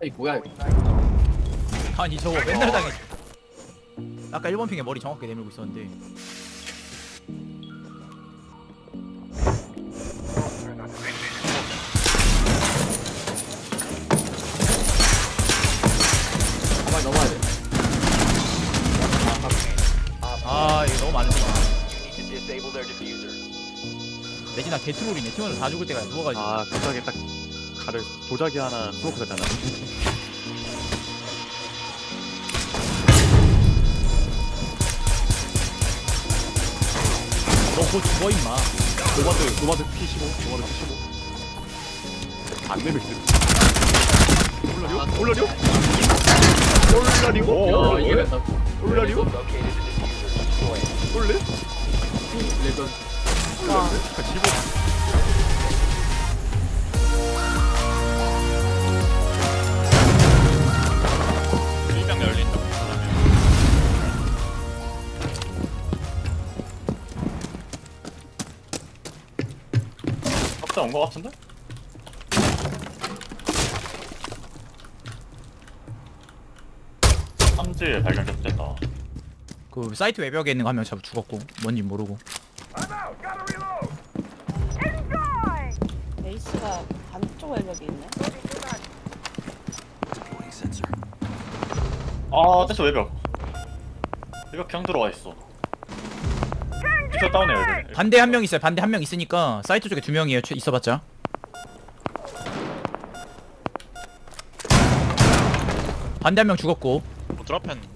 아이 뭐야 아니 저거 맨날 당해 아까 1번 핑에 머리 정확하게 내밀고 있었는데. 가만히 넘어야 돼. 아 이거 너무 많은데. You need to disable their diffuser. 내지나 개트롤이네. 팀원들 다 죽을 때가 누워가지고. 아 갑자기 딱 가를 도자기 하나 스모크 잖아 너곧 죽어 임마 노마드 노마드 P15 노마드 P15 안 내밀 듯 올라리오? 올라리오? 올라리오? 이게 나- 올라리오? 올래? 레전 올라리오? 15 온 거 같은데? 삼지에 발견 됐다. 그 사이트 외벽에 있는 거 한 명 잡아 죽었고 뭔지 모르고 베이스가 반쪽 외벽에 있네. 아, 됐어 외벽. 외벽 그냥 들어와 있어. 피셔 다운해 외벽. 반대 한 명 있어요 반대 한 명 있으니까 사이트 쪽에 두 명이에요 최- 있어봤자 반대 한 명 죽었고 뭐 드랍했는데.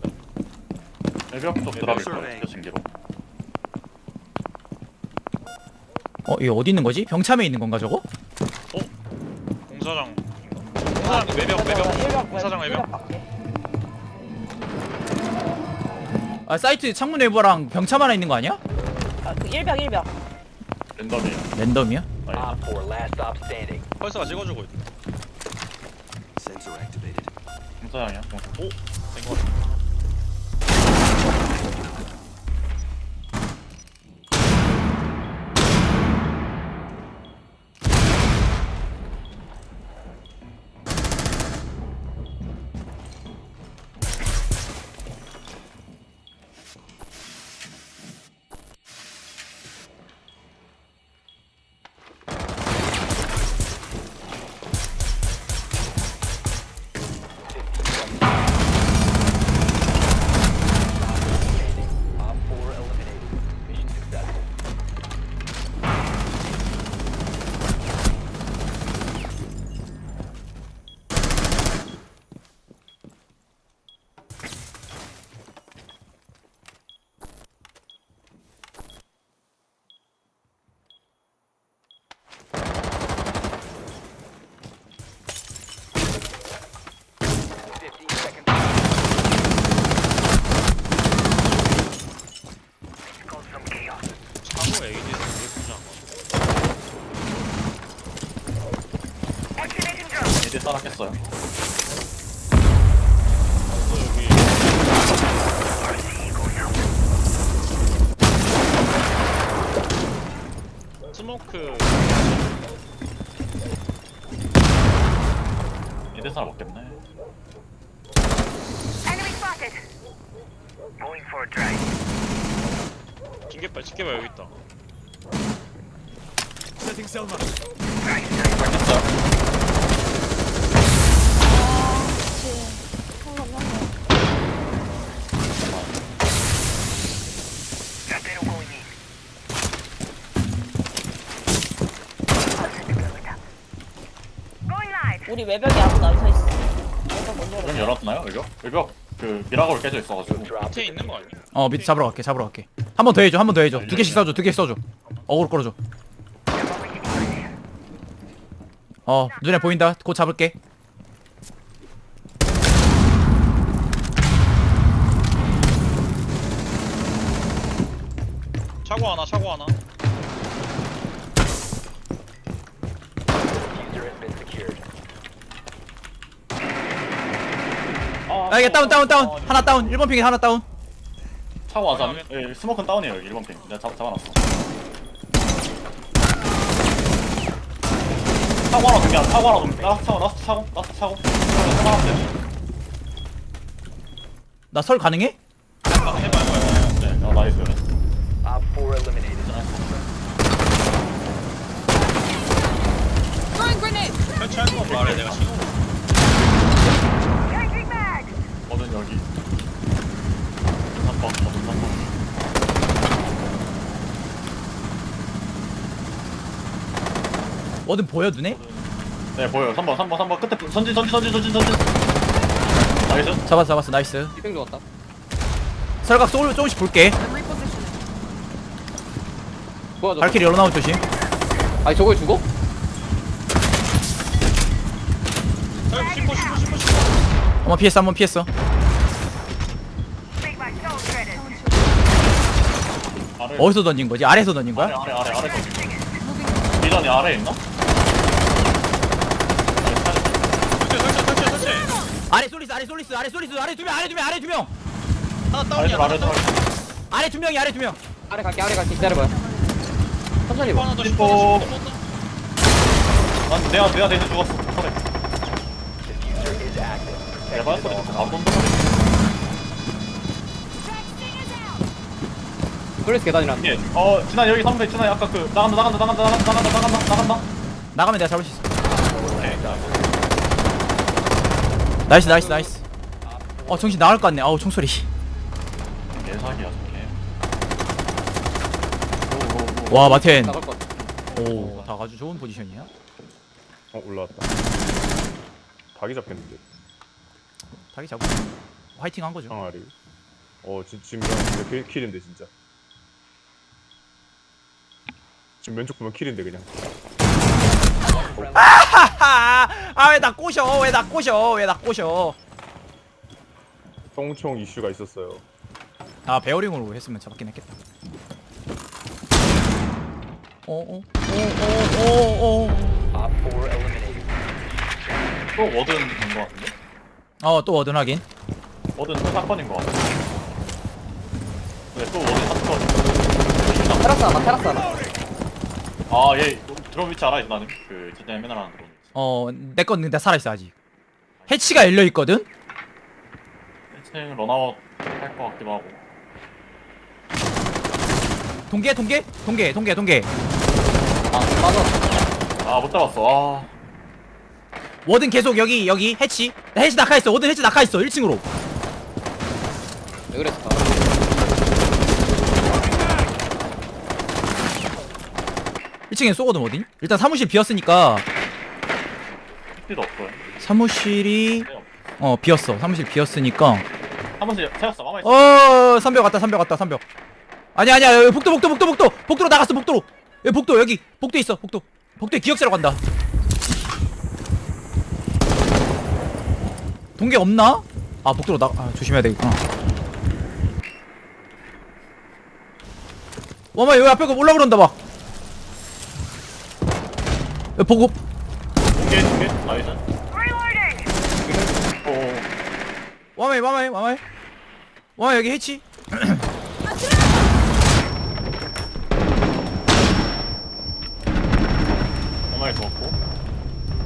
외벽 쪽 드랍일 거야. 교신기로. 어 이거 어디 있는 거지? 병참에 있는 건가 저거? 공사장. 공사장 외벽 외벽. 공사장 외벽. 아 사이트 창문 외부랑 병참 하나 있는 거 아니야? 아, 그 1벽 1벽. 랜덤이야. 랜덤이야? 아니, Op 4, last stop standing. 펄스가 찍어주고 있다. 공사장이야. 오, 된거 같아. 여기 스모크 이제 사람 없겠네. 징계발 징계발 여기 있다. 발견했어요. 우리 외벽에 아무도 안 서 있어. 외벽 열어. 열었나요 외벽? 외벽 그 미라골 깨져 있어가지고. 밑에 있는 거 아니야? 어 밑에 잡으러 갈게 잡으러 갈게 한 번 더 해줘 한 번 더 해줘 두 개씩 써줘 두 개씩 써줘 어그로 끌어줘 어 눈에 보인다 곧 잡을게 차고 하나 차고 하나. 아 이게 다운 다운 다운. 하나 다운. 1번 핑에 하나 다운. 차고 와서 예, 스모크는 다운이에요 여기 1번 핑. 내가 잡, 잡아놨어. 사고 하나 동기야 사고 하나 동기 라스트 사고 라스트 사고. 사고 하나 돼나설 가능해? 해봐 해봐 해봐 네, 어, 나이스. Op 4 eliminated. 설치하는 거 말해 내가 신호 어든 여기. 3번 3번 3번 뭐든 보여 눈에? 네 보여요. 3번 3번 3번. 끝에 전진 전진 전진 전진 전진. 나이스. 잡았어 잡았어. 나이스. 삐병 좋았다. 설각 쏘 조금씩 볼게. 뭐야 저 발키리 열어나올 조심. 아니 저걸 죽어? 씹고 한번 피했어 한번 피했어 아래. 어디서 던진 거지? 아래에서 던진 아래 거야? 아래 아래 아래 미전이 아래에 있나? 설치 설치 설치 설치. 아래 솔리스 아래 솔리스 아래 솔리스 아래 두명 아래 두명 아래 두명. 하나 아래 다운이야 아래 하나 다운. 아래. 두 명이 아래 두명. 아래 갈게 아래 갈게. 기다려봐요. 천천히 봐. 하나 더난 내가 내가 대신 죽었어. 그래. 내가 all 안. 본다 플레이스 계단이란데 예. 어 진아 여기 3배 진아 아까 그 나간다 나간다 나간다 나간다 나간다 나간다 나간다. 나가면 내가 잡을 수 있어. 네. 나이스 나이스 나이스. 어 정신 나갈 것 같네. 아우 총소리. 개사기야 저게. 와 마텐. 나갈 것 같아. 오 다 아주 좋은 포지션이야? 어 올라왔다. 닭이 잡혔는데. 자기 잡고 화이팅 한 거죠? 항아리 어 지, 지금 킬인데 진짜 지금 왼쪽 보면 킬인데 그냥. 아왜 나 꼬셔? 왜 나 꼬셔? 왜 나 꼬셔? 똥총 이슈가 있었어요. 아 베어링으로 했으면 잡았긴 했겠다. 어, 어어어어어어 Op 4 eliminated. 또 워든 된거 같은데? 어또 워든 확인. 워든 사건인 거 같아. 네 또 워든 사건. 테라스 하나 테라스 하나 아 얘 드럼 위치 알아 나는? 그 진짜 맨날 하는 드럼 위치. 어 내 건 근데 살아있어 아직. 해치가 열려있거든? 일층 런아웃 할거 같기도 하고. 동계 동계? 동계 동계 동계. 아 맞아. 아못 잡았어. 아. 워든 계속 여기 여기 해치. 나 해치 낙하했어. 워든 해치 낙하했어. 1층으로. 왜 그랬어 1층에 쏘거든 워든 일단 사무실 비었으니까. 필요 없어요. 사무실이 네, 없- 어 비었어. 사무실 비었으니까. 한 번씩 세웠어 마마이. 어 삼벽 왔다 삼벽 왔다 삼벽. 아니야 아니야. 여기 복도 복도 복도 복도. 복도로 나갔어 복도로. 여기 복도 여기. 복도 있어 복도. 복도에 기억자로 간다. 동계 없나? 아 복도로 나 아, 조심해야 되겠구나. 와마 여기 앞에 거 올라 그런다 봐 보고. 두개 두개 나이스. 오. 와마이 와마이 와마이. 와마 여기 해치. 마마이 좋았고.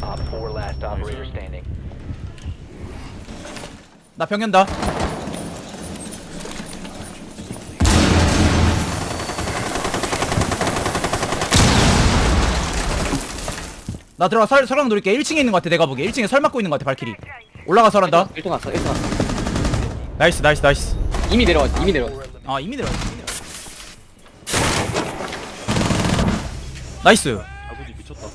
Op 4 last operator standing. 나 병현다 나 들어가 설, 설랑 노릴게. 1층에 있는 것 같아 내가 보기에. 1층에 설 맞고 있는 것 같아 발키리. 올라가 설한다. 1등 왔어 1등 왔어. 나이스 나이스 나이스. 이미 내려왔어 이미 내려왔어. 아 이미 들어가 이미 들어가 나이스. 아버지 미쳤다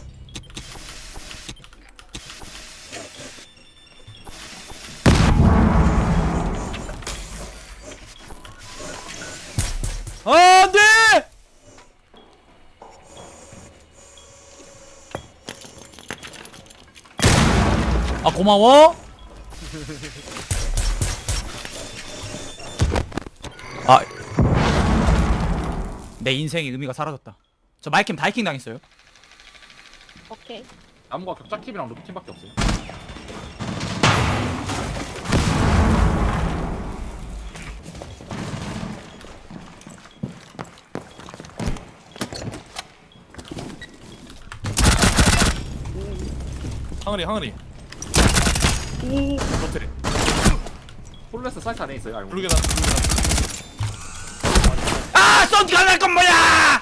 아, 안돼 아 고마워. 아 내 인생의 의미가 사라졌다. 저 마이캠 다이킹 당했어요. 오케이. 나무가 격자 킵이랑 루프 팀밖에 없어요. 항아리 항아리 오 버틀에 폴레스 사이트 안에 있어요 알고 모르게 나 모르게 가날 건 뭐야!